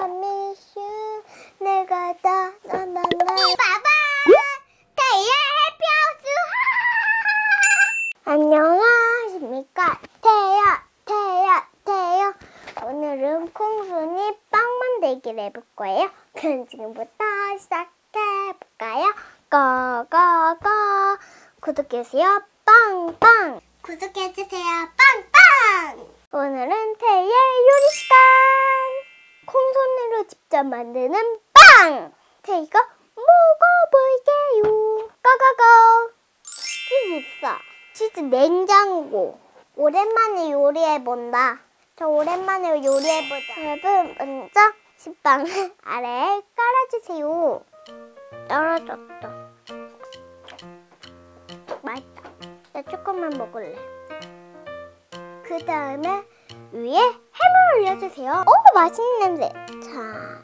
유 내가 다 나나나. 빠바! 태야 해피하우스! 안녕하십니까? 태야 태야 태야. 오늘은 콩순이 빵 만들기를 해볼 거예요. 그럼 지금부터 시작해볼까요? 고고고. 구독해주세요. 빵빵. 구독해주세요. 빵빵! 오늘은 태의 요리 시간 콩손으로 직접 만드는 빵! 태이가 먹어볼게요. 고고고! 치즈 있어. 치즈 냉장고. 오랜만에 요리해본다. 저 오랜만에 요리해보자. 여러분 먼저 식빵을 아래에 깔아주세요. 떨어졌다. 맛있다. 나 조금만 먹을래. 그 다음에 위에 햄을 올려주세요 오 맛있는 냄새 자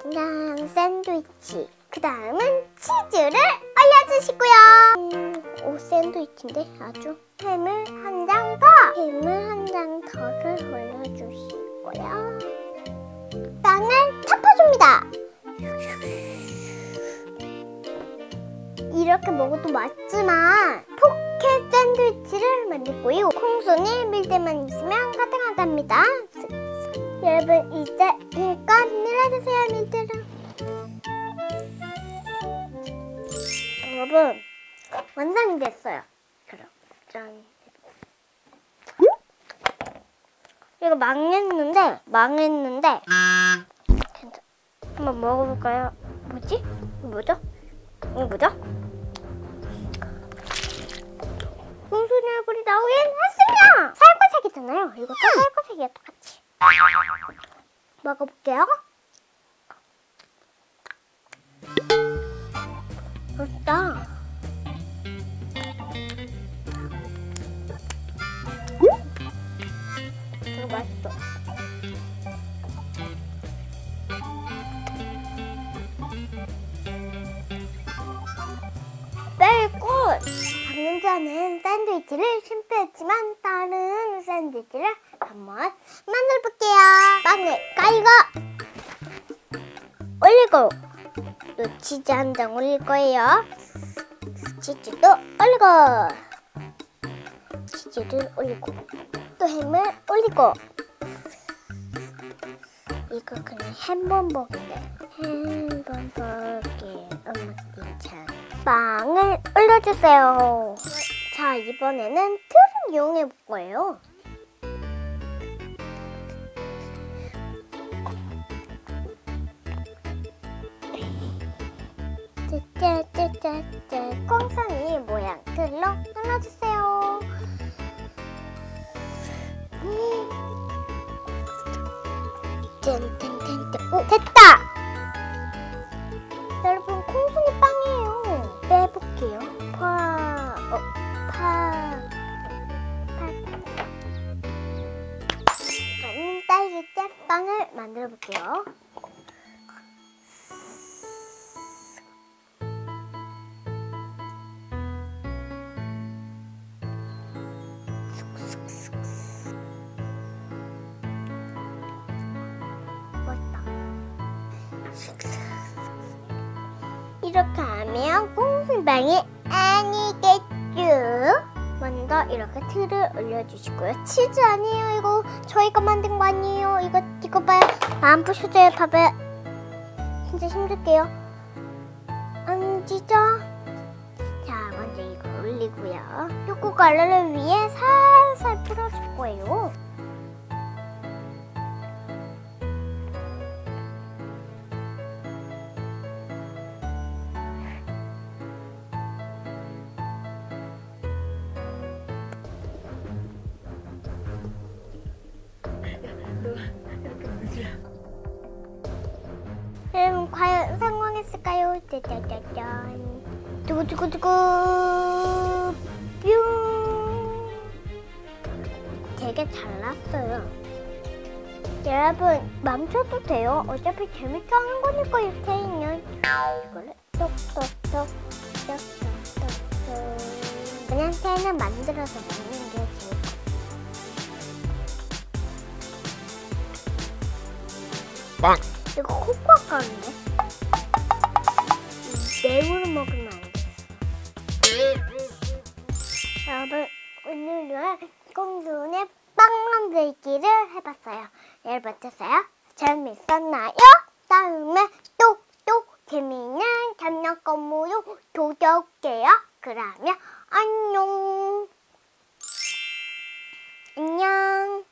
그냥 샌드위치 그 다음은 치즈를 올려주시고요 음, 오 샌드위치인데 아주 햄을 한 장 더! 햄을 한 장 더를 올려주시고요 빵을 덮어줍니다 이렇게 먹어도 맛있지만 포켓 샌드위치를 만들 거예요. 콩순이 밀대만 있으면 가능하답니다. 여러분 이제 이것 밀어주세요 밀대로. 여러분 완성이 됐어요. 그럼 짠. 이거 망했는데 망했는데 괜찮. 한번 먹어볼까요? 뭐지? 뭐죠? 이거 뭐죠? 콩순이 얼굴이 나오긴 했으면 살코색이잖아요. 이것도 살코색이야 똑같이. 먹어볼게요. 맛있다. 이거 샌드위치를 실패했지만 다른 샌드위치를 한번 만들어 볼게요. 빵을 깔고 올리고 또 치즈 한 장 올릴 거예요. 치즈도 올리고 치즈를 올리고 또 햄을 올리고 이거 그냥 햄버거인데 햄버거기 엄마 참 빵을 올려주세요. 자, 이번에는 틀을 이용해 볼 거예요. 쯔쯔쯔쯔쯔 콩선이 모양 틀로 눌러주세요. 짠짠짠짠 오 됐다! 여러분 콩순이 빵이에요. 빼볼게요. 파, 어, 파, 파. 딸기 잼빵을 만들어 볼게요. 이렇게 하면 꽁순방이 아니겠죠? 먼저 이렇게 틀을 올려주시고요. 치즈 아니에요, 이거. 저희가 만든 거 아니에요. 이거, 이거 봐요. 안 부셔져요, 봐봐요. 진짜 힘들게요. 안 찢어? 자, 먼저 이거 올리고요. 초코 가루를 위에 살살 뿌려줄 거예요. 짜자자잔 두구두구두구 뿅 되게 잘 났어요 여러분 멈춰도 돼요 어차피 재밌게 하는 거니까 이렇게 있는 이거를 똑똑똑 똑똑똑 그냥 새는 만들어서 먹는 게 제일 빵! 이거 코코아 가루인데? 매우로 먹으면 안 돼. 여러분, 오늘은 공주의 빵 만들기를 해봤어요. 여러분 어땠어요? 재밌었나요? 다음에 또, 또 재미있는 장난감으로 돌아올게요. 그러면 안녕. 안녕.